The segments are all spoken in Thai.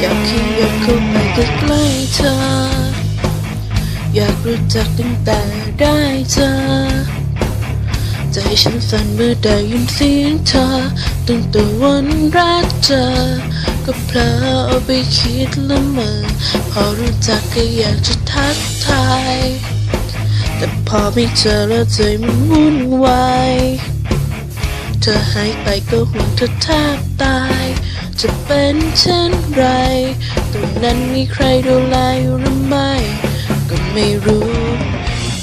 อยากขยับเข้าไปใกล้ๆเธอ อยากรู้จักตั้งแต่ได้เจอใจฉันสั่นเมื่อได้ยินเสียงเธอตั้งแต่วันแรกเจอ ก็เพลอเอาไปคิดละเมอพอรู้จักก็อยากจะทักทาย แต่พอไม่เจอแล้วใจมันวุ่นวาย เธอหายไปก็ห่วงเธอแทบตาย จะเป็นเช่นไรตรงนั้นมีใครดูแลอยู่หรือไม่ ก็ไม่รู้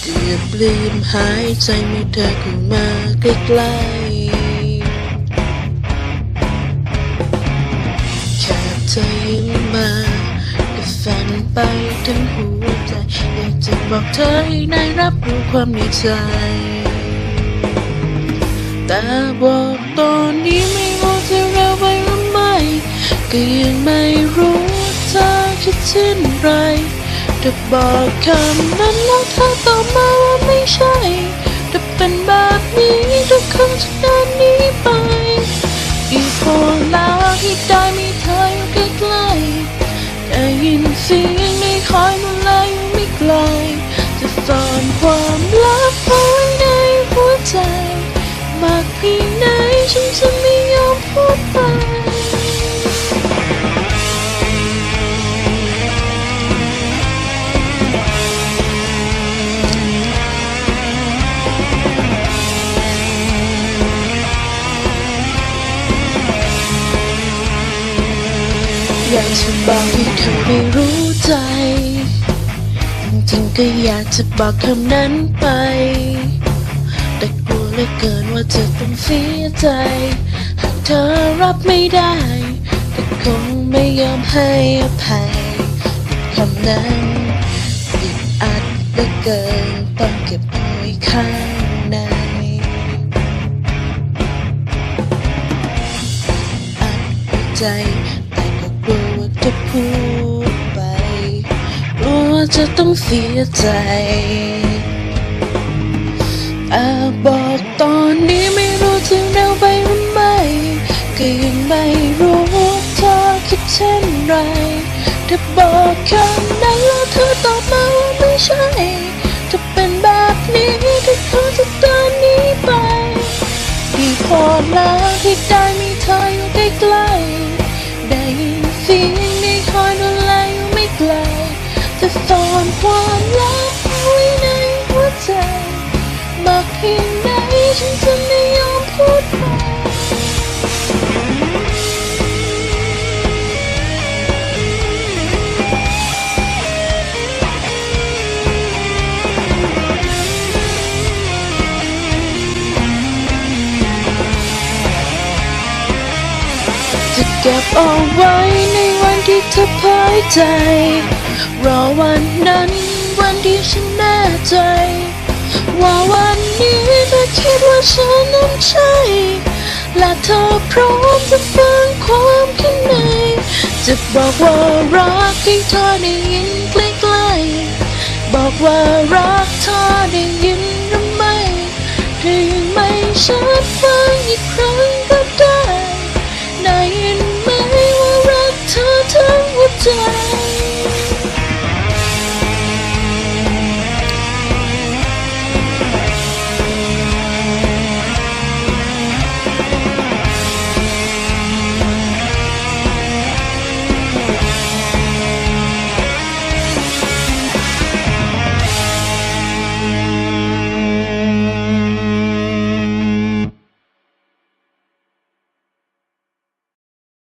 เกือบลืมหายใจเมื่อเธอเข้ามาใกล้ๆแค่เธอยิ้มมาก็ฝันไปทั้งหัวใจ อยากจะบอกเธอให้ได้รับรู้ความในใจ แต่บอกตอนนี้ไม่รู้จะเร็วไปหรือ ก็ยังไม่รู้เธอคิดเช่นไรถ้าบอกคำนั้นแล้วเธอตอบมาว่าไม่ใช่ถ้าเป็นแบบนี้ทุกครั้งจะเดินนี้ไป อีกพอแล้วที่ได้มีเธออยู่ใกล้ๆได้ยินเสียงในคอยดูแลอยู่ไม่ไกลจะซ่อนความลับเอาไว้ในหัวใจ มากเพียงไหนฉันจะไม่ยอมพูดไป อยากจะบอกให้เธอได้รู้ใจ จริงๆก็อยากจะบอกคำนั้นไป แต่กลัวเหลือเกินว่าจะต้องเสียใจ หากเธอรับไม่ได้ก็คงไม่ยอมให้อภัยคำนั้นอึดอัดเหลือเกินต้องเก็บ จะต้องเสียใจอาบอกตอนนี้ไม่รู้จะเร็วไปหรือไม่ก็ยังไม่รู้เธอคิดเช่นไรถ้าบอกคำนั้นแล้วเธอตอบมาว่าไม่ใช่ถ้าเป็นแบบนี้ทุกครั้งจะเดินหนี้ไปดีพอแล้วที่ได้มีเธออยู่ใกล้ๆได้ยินเสียงในคอยดูแลอยู่ไม่ไกล ซ่อนความลับไว้ในหัวใจมากเพียงไหนฉันจะไม่ยอมพูดไปจะเก็บเอาไว้ในวันที่เธอเผยใจ รอวันนั้น วันที่ฉันแน่ใจ ว่าวันนี้เธอคิดว่าฉันนั้นใช่ และเธอพร้อมจะฟังความข้างในจะบอกว่ารักให้เธอได้ยินใกล้ๆบอกว่ารักเธอได้ยินหรือไม่ถ้ายังไม่ชัดฟังอีกครั้ง